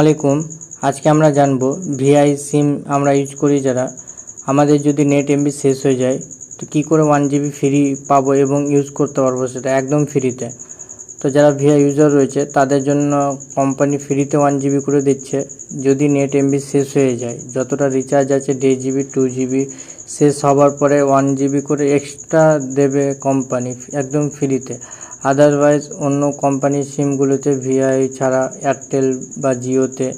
আলাইকুম। আজকে আমরা জানব ভিআই সিম আমরা ইউজ করি যারা। আমাদের যদি নেট এমবি শেষ হয়ে যায়, তো কী করে ওয়ান জিবি ফ্রি পাবো এবং ইউজ করতে পারব সেটা একদম ফ্রিতে। তো যারা ভিআই ইউজার রয়েছে, তাদের জন্য কোম্পানি ফ্রিতে ওয়ান জিবি করে দিচ্ছে। যদি নেট এমবি শেষ হয়ে যায়, যতটা রিচার্জ আছে দেড় জিবি, টু জিবি শেষ হওয়ার পরে ওয়ান জিবি করে এক্সট্রা দেবে কোম্পানি, একদম ফ্রিতে। আদারওয়াইজ অন্য কোম্পানির সিমগুলোতে ভিআই ছাড়া এয়ারটেল বা জিওতে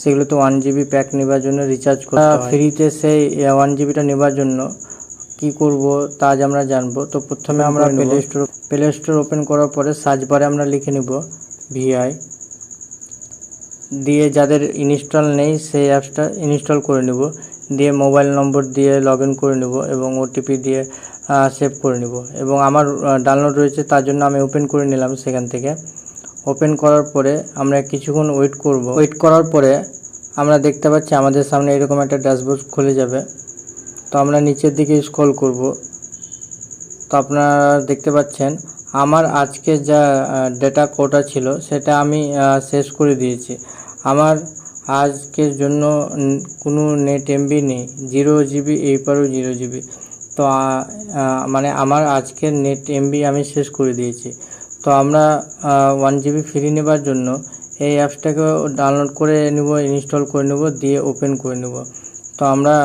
সেগুলোতে ওয়ান জিবি প্যাক নেবার জন্য রিচার্জ করতে ফ্রিতে সেই ওয়ান জিবিটা নেবার জন্য কি করব তা আজ আমরা জানব। তো প্রথমে আমরা Play Store Play Store open করার পরে সার্চ বারে আমরা লিখে নেব ভিআই দিয়ে যাদের ইনস্টল নেই, সেই অ্যাপসটা ইনস্টল করে নেব। দিয়ে মোবাইল নম্বর দিয়ে লগ করে নেব এবং ওটিপি দিয়ে সেভ করে নেব। এবং আমার ডাউনলোড রয়েছে, তার জন্য আমি ওপেন করে নিলাম সেখান থেকে। ওপেন করার পরে আমরা কিছুক্ষণ ওয়েট করব। ওয়েট করার পরে আমরা দেখতে পাচ্ছি আমাদের সামনে এরকম একটা ড্যাশবোর্ড খুলে যাবে। তো আমরা নিচের দিকে স্ক্রল করব। তো আপনারা দেখতে পাচ্ছেন, আমার আজকে যা ডেটা কোটা ছিল, সেটা আমি শেষ করে দিয়েছি। আমার আজকের জন্য কোনো নেট এমবি নেই। জিরো জিবি এই জিরো জিবি তো মানে আমার আজকের নেট এমবি আমি শেষ করে দিয়েছি। তো আমরা ওয়ান জিবি ফ্রি নেবার জন্য এই অ্যাপসটাকে ডাউনলোড করে নেব ইনস্টল করে নেব, দিয়ে ওপেন করে নেব। তো আমরা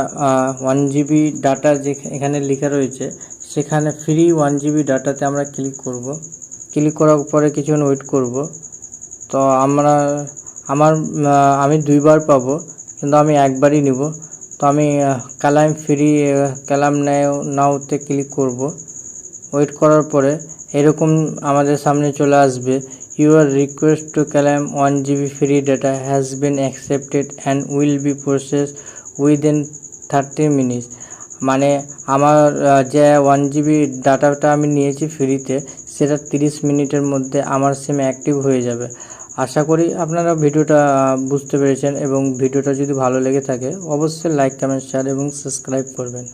ওয়ান জিবি ডাটা যে এখানে লেখা রয়েছে, সেখানে ফ্রি ওয়ান জিবি ডাটাতে আমরা ক্লিক করব। ক্লিক করার পরে কিছুক্ষণ ওয়েট করব। তো আমরা আমার আমি দুইবার পাবো, কিন্তু আমি একবারই নিব। তো আমি কালাম ফ্রি কালাম নাও, নাওতে ক্লিক করব। ওয়েট করার পরে এরকম আমাদের সামনে চলে আসবে। Your request to claim one GB free data has been accepted and will be process within thirty minutes মানে আমার যে ওয়ান জিবি ডাটাটা আমি নিয়েছি ফ্রিতে, সেটা তিরিশ মিনিটের মধ্যে আমার সিম অ্যাক্টিভ হয়ে যাবে। আশা করি আপনারা ভিডিওটা বুঝতে পেরেছেন এবং ভিডিওটা যদি ভালো লেগে থাকে, অবশ্যই লাইক কমেন্ট শেয়ার এবং সাবস্ক্রাইব করবেন।